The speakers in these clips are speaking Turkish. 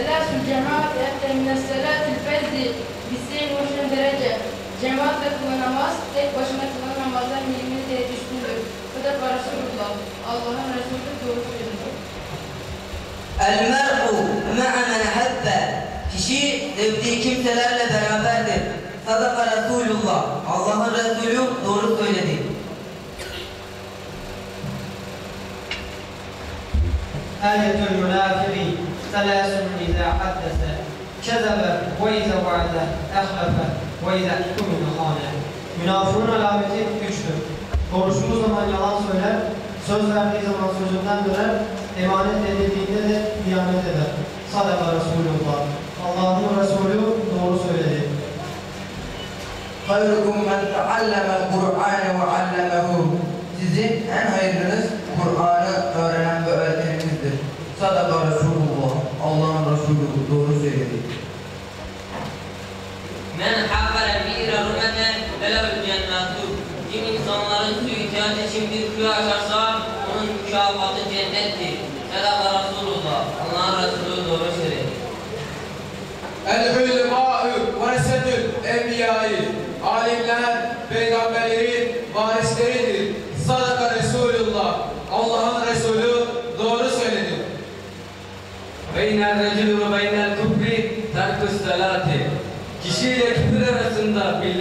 Selahat cemaat ehde minel selatil ferdi bitseyin derece. Cemaatle kılınan namaz, tek başına kılınan namazdan 20 diye düşkündür. Bu da Resulullah, Allah'ın Resulü doğru söylüyor. El mer'u ma'a men. Kişi sevdiği kimselerle beraberdir. Sadaka Resulullah, Allah'ın Resulü doğru söyledi. Ayetül münafiri ثلاث إذا حدث كذب وإذا وعد أخلف وإذا اؤتمن خان Münafığın alameti üçtür. Konuştuğu zaman yalan söyler, söz verdiği zaman sözünden döner, emanet edildiğinde de ihanet eder. Sadaka Resulullah. Allah'ın Resulü doğru söyledi. Hayrukum men tealleme Kur'ane ve allemehu. Sizin en hayırlınız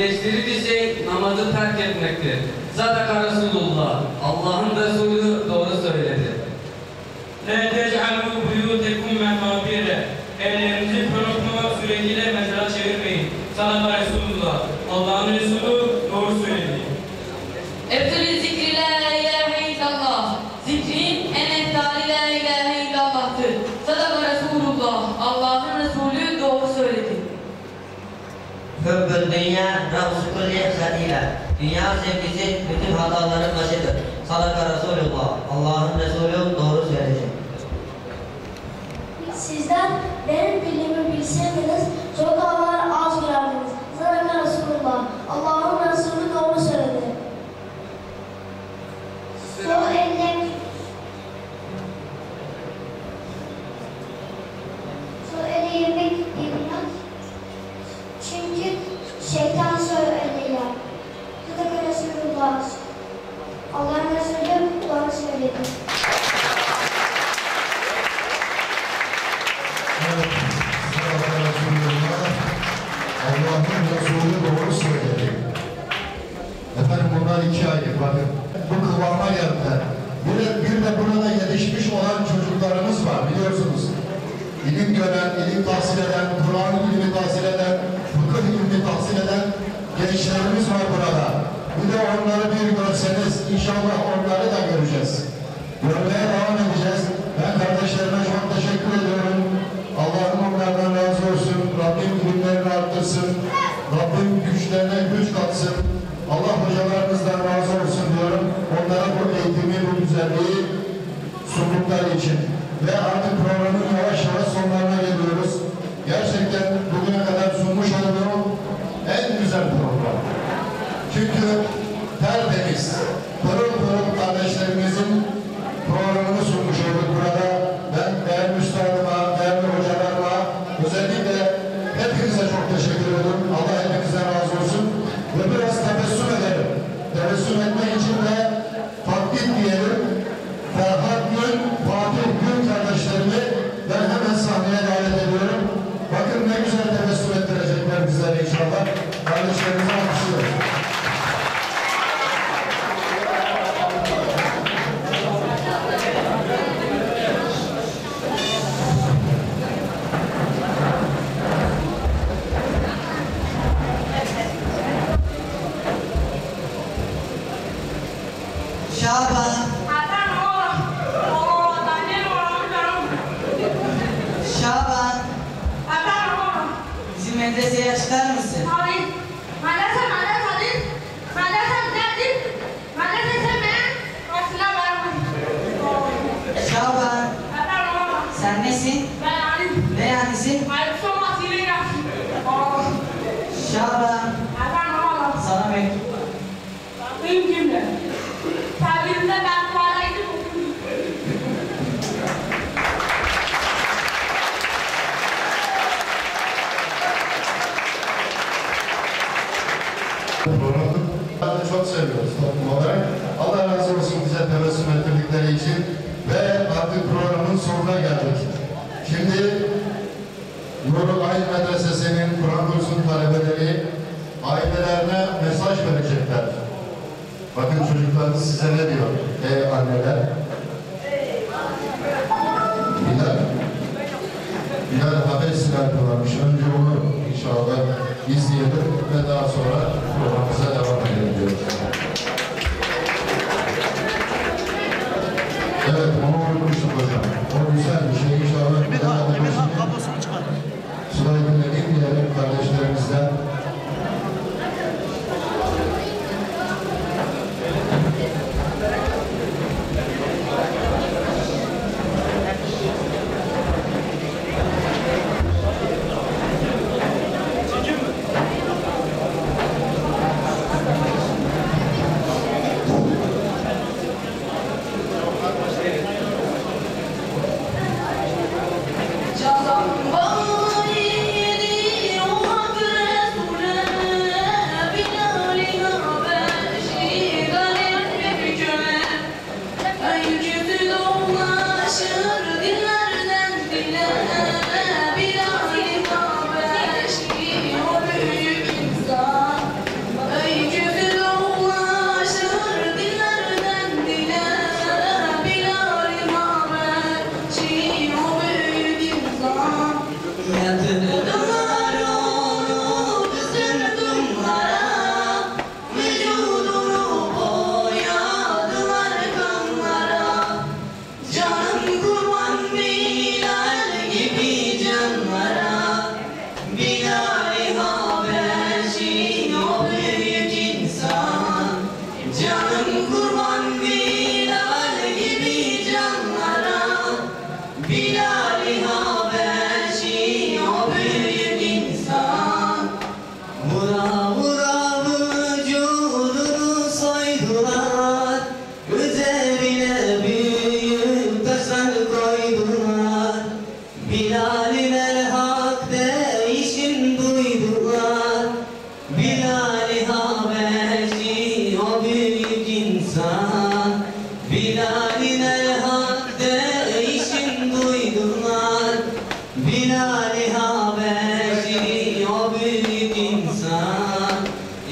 birleştirici şey namazı terk etmektir. Sadaka Resulullah. Allah'ın Resulü doğru söyledi. La Dünya sevgisi bütün hataların başıdır. Sadaka Resulullah. Allah'ın Resulü doğru söyledi. Sizden benim bildiğimi bilseydiniz çok havalar az girerdiniz. Sadaka Resulullah. Allah'ın Resulü doğru söyledi. Sol elle Sol elle yemek yemek Çünkü şeytan sol elle yer. Sadaka Resulullah. Allah'ın Resulü doğru söyledi. Evet, sadaka Resulullah. Allah'ın Resulü doğru söyledi. Efendim bunlar iki aylık bakın. Bu kıvama geldiler. Bir de, bir de burada yetişmiş olan çocuklarımız var biliyorsunuz. İlim gören, ilim tahsil eden, Kur'an ilmi tahsil eden, fıkıh ilmi tahsil eden gençlerimiz var burada. Bir de onları bir görseniz inşallah onları da göreceğiz. Görmeye devam edeceğiz. Ben kardeşlerime çok teşekkür ediyorum. Allah'ım onlardan razı olsun. Rabbim ilimlerini arttırsın. Rabbim güçlerine güç katsın. Allah hocalarımızdan razı olsun diyorum. Onlara bu eğitimi, bu güzelliği sundukları için. Ve artık programın yavaş yavaş sonlarına. Gerçekten bugüne kadar sunmuş olduğum en güzel program. Çünkü tertemiz, pırıl pırıl kardeşlerimizin programını sunmuş bulunduk. Çok seviyoruz toplum olarak. Allah razı olsun bize tebessüm ettirdikleri için ve artık programın sonuna geldik. Şimdi Nuru Ayn Medresesi'nin Kur'an kursun talebeleri ailelerine mesaj verecekler. Bakın çocuklarınız size ne diyor? Ey anneler, izleyelim ve daha sonra programımıza devam edelim diyoruz.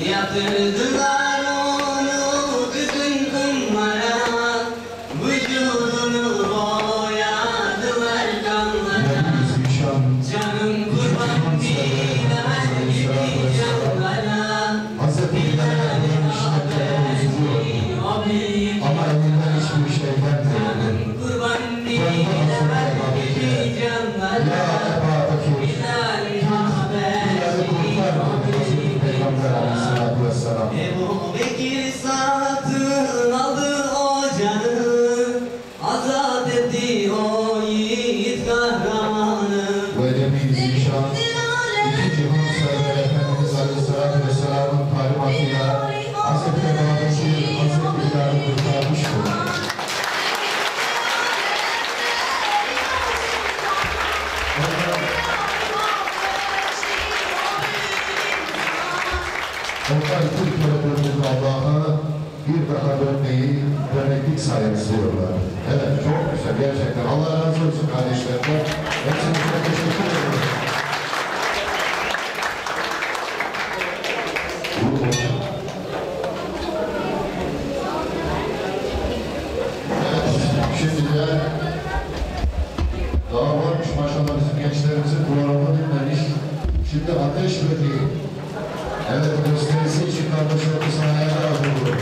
yatırdılar Onlar Türk toplumumuz Allah'a bir daha dönmeyi döneklik sayarız diyorlar. Evet çok güzel gerçekten. Allah razı olsun kardeşlerim. Hepsine çok teşekkür ederim. Şimdi ateş böceği. Evet gösterisi için kardeşlerimiz sahaya razı olur.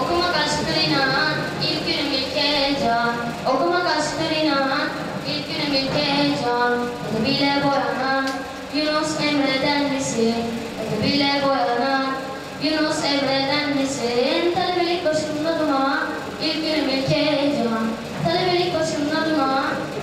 Okumak aşktır inan, ilk günüm ilk heyecan. Okumak aşktır inan, ilk günüm ilk heyecan. Edebiyle boyanan, Yunus Emre'den misin? Edebiyle boyanan, Yunus Emre'den misin? Talebelik başımda duman, ilk günüm ilk heyecan.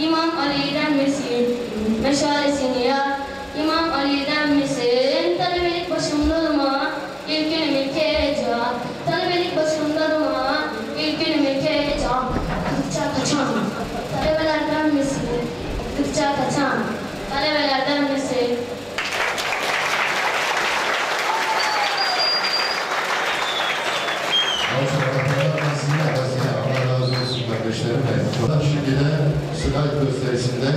İmam Ali'den misin? Meşalesini ya İmam Ali'den misin? Talebelik başımda durma İlk günüm ilk heyecan Talebelik başımda durma İlk günüm ilk heyecan Kıkça kaçan Talebelerden misin? Kıkça kaçan Talebelerden misin? Allah razı olsun kardeşlerim. Şimdi de İstikal gösterisinde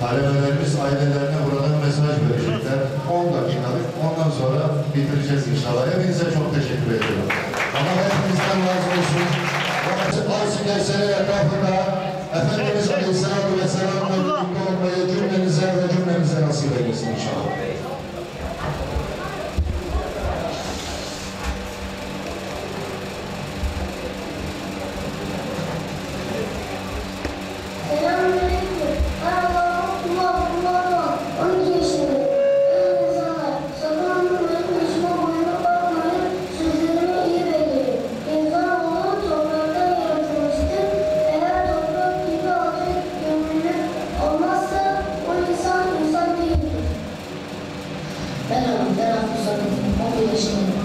talebelerimiz ailelerine buradan mesaj verecekler. 10 dakikalık. Ondan sonra bitireceğiz inşallah. Hepinize çok teşekkür ediyorum. Ama hepinizden razı olsun. Arz-ı Kevser'e etrafında Efendimiz Aleyhisselatü Vesselam'la birlikte olmayı cümlenize ve cümlenize nasip eylesin inşallah. Deus.